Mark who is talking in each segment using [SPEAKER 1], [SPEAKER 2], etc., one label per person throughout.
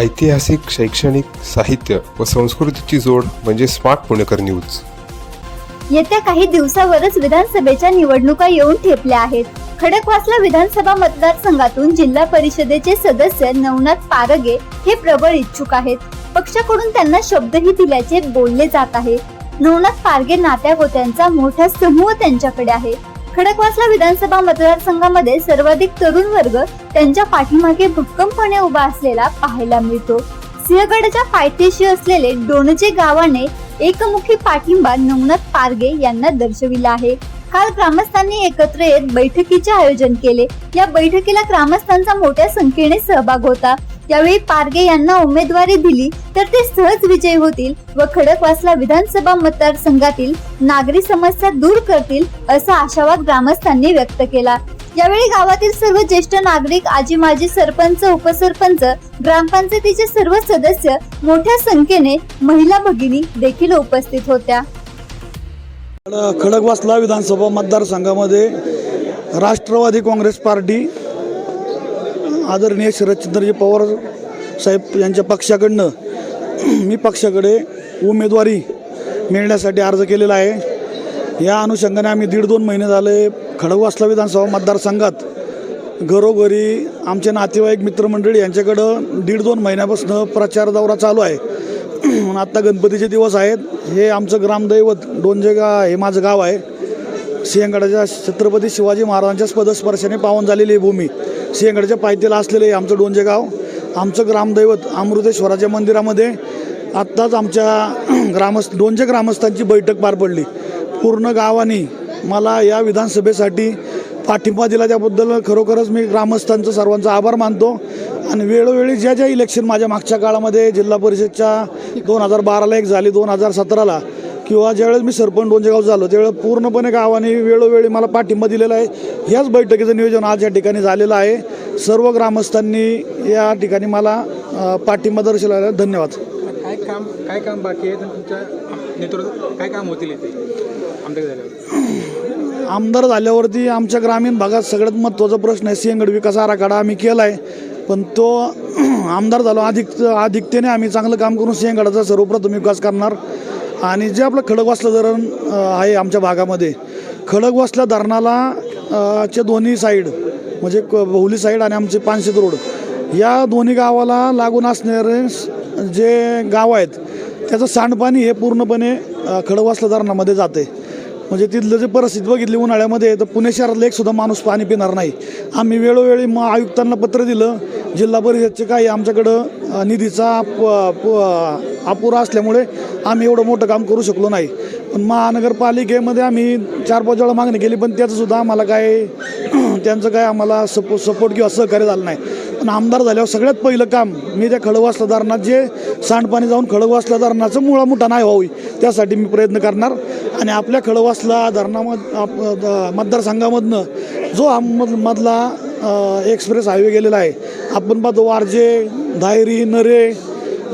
[SPEAKER 1] ऐतिहासिक शैक्षणिक साहित्य व संस्कृतीची जोड म्हणजे स्मार्ट पुणेकर न्यूज.
[SPEAKER 2] येत्या काही दिवसावरच विधानसभेच्या निवडणुका येऊन ठेपल्या आहेत. खडकवासला विधानसभा मतदारसंघातून जिल्हा परिषदेचे सदस्य नवनाथ पारगे हे प्रबळ इच्छुक आहेत. पक्षाकडून त्यांना शब्दही दिल्याचे बोलले जात आहे. नवनाथ पारगे नात्या होत्यांचा मोठा समूह त्यांच्याकडे आहे. खडकवासला विधानसभा मतदारसंघामध्ये सर्वाधिक तरुण वर्ग त्यांच्या पाठीमागे भक्कमपणे उभा असलेला पाहायला मिळतो. सिंहगडच्या पायथ्याशी असलेले डोणजे गावाने एकमुखी पाठिंबा नवनाथ पारगे यांना दर्शविला आहे. काल ग्रामस्थांनी एकत्र येत बैठकीचे आयोजन केले. या बैठकीला ग्रामस्थांचा मोठ्या संख्येने सहभाग होता. यावेळी पारगे यांना उमेदवारी दिली तर ते सहज विजयी होतील व खडकवासला विधानसभा मतदारसंघातील नागरी समस्या दूर करतील असा आशावाद ग्रामस्थांनी व्यक्त केला. यावेळी गावातील सर्व ज्येष्ठ नागरिक आजी माजी सरपंच उपसरपंच ग्रामपंचायतीचे सर्व सदस्य मोठ्या संख्येने महिला भगिनी देखील उपस्थित होत्या.
[SPEAKER 3] खडकवासला विधानसभा मतदारसंघामध्ये राष्ट्रवादी काँग्रेस पार्टी आदरणीय शरदचंद्रजी पवार साहेब यांच्या पक्षाकडनं मी पक्षाकडे उमेदवारी मिळण्यासाठी अर्ज केलेला आहे. या अनुषंगाने आम्ही दीड दोन महिने झाले खडकवासला विधानसभा मतदारसंघात घरोघरी आमचे नातेवाईक मित्रमंडळी यांच्याकडं दीड दोन महिन्यापासून प्रचार दौरा चालू आहे. आत्ता गणपतीचे दिवस आहेत. हे आमचं ग्रामदैवत डोंजेगा हे माझं गाव आहे. सिंहगडाच्या छत्रपती शिवाजी महाराजांच्या पदस्पर्शाने पावन झालेली ही भूमी. सिंहगडच्या पायथ्याला असलेले हे आमचं डोंजे गाव आमचं ग्रामदैवत अमृतेश्वराच्या मंदिरामध्ये आत्ताच आमच्या ग्रामस्थ डोंजे ग्रामस्थांची बैठक पार पडली. पूर्ण गावाने मला या विधानसभेसाठी पाठिंबा दिला. त्याबद्दल खरोखरच मी ग्रामस्थांचं सर्वांचा आभार मानतो. आणि वेळोवेळी ज्या ज्या इलेक्शन माझ्या मागच्या काळामध्ये जिल्हा परिषदच्या दोन हजार बाराला एक झाली दोन हजार सतराला किंवा ज्यावेळेस मी सरपंच डोंजेगाव झालो त्यावेळेस पूर्णपणे गावाने वेळोवेळी मला पाठिंबा दिलेला आहे. ह्याच बैठकीचं नियोजन आज या ठिकाणी झालेलं आहे. सर्व ग्रामस्थांनी या ठिकाणी मला पाठिंबा दर्शवला धन्यवाद.
[SPEAKER 4] काय काम काय काम बाकी आहे? तुमच्या नेतृत्वात काय काम होतील इथे? आमच्याकडे झाल्यावर.
[SPEAKER 3] आमदार झाल्यावरती आमच्या ग्रामीण भागात सगळ्यात महत्त्वाचा प्रश्न आहे सिंहगड विकास आराखडा आम्ही केला आहे पण तो आमदार झालो अधिक अधिकतेने आम्ही चांगलं काम करून सिंहगडाचा सर्वप्रथम विकास करणार. आणि जे आपलं खडकवासला धरण आहे आमच्या भागामध्ये. खडकवासला धरणाला चे दोन्ही साईड म्हणजे क- बहुली साईड आणि आमचे पानशेत रोड या दोन्ही गावाला लागून असणारे जे गाव आहेत त्याचं सांडपाणी हे पूर्णपणे अ, खडकवासला धरणामध्ये जाते. म्हणजे तिथलं जे परिस्थिती बघितली उन्हाळ्यामध्ये तर पुणे शहरातला एक सुद्धा माणूस पाणी पिणार नाही. आम्ही वेळोवेळी मग आयुक्तांना पत्र दिलं जिल्हा परिषदचे काही आमच्याकडं निधीचा प- प- अपुरा असल्यामुळे आम्ही एवढं मोठं काम करू शकलो नाही. पण महानगरपालिकेमध्ये आम्ही चार पाच वेळा मागणी केली पण त्याचं सुद्धा आम्हाला काय त्यांचं काय आम्हाला सपो सपोर्ट किंवा सहकार्य झालं नाही. पण आमदार झाल्यावर सगळ्यात पहिलं काम मी त्या खडकवासला धरणात जे सांडपाणी जाऊन खडकवासला धरणाचं मुळामुठा नाही व्हावी त्यासाठी मी प्रयत्न करणार. आणि आपल्या खडकवासला धरणामध आप- द- मतदारसंघामधनं जो आम मध- मधला एक्सप्रेस हायवे गेलेला आहे आपण पाहतो वारजे धायरी नरे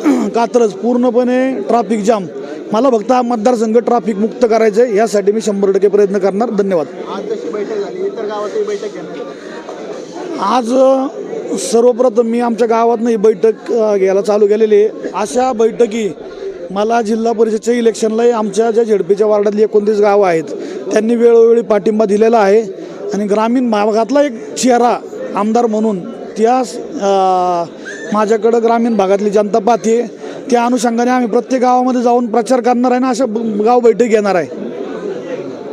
[SPEAKER 3] कात्रज पूर्णपणे ट्रॅफिक जाम मला फक्त हा मतदारसंघ ट्रॅफिक मुक्त करायचं आहे यासाठी मी शंभर टक्के प्रयत्न करणार. धन्यवाद.
[SPEAKER 4] आज जशी बैठक झाली इतर गावातही बैठक घेणार
[SPEAKER 3] आज अ, सर्वप्रथम मी आमच्या गावातनं ही बैठक घ्यायला चालू केलेली आहे. अशा बैठकी मला जिल्हा परिषदच्या इलेक्शनलाही आमच्या ज्या झेडपीच्या वार्डातली एकोणतीस गावं आहेत त्यांनी वेळोवेळी पाठिंबा दिलेला आहे. आणि ग्रामीण भागातला एक चेहरा आमदार म्हणून त्या माझ्याकडं ग्रामीण भागातली जनता पाहते त्या अनुषंगाने आम्ही प्रत्येक गावामध्ये जाऊन प्रचार करणार आहे ना अशा गाव बैठक घेणार आहे.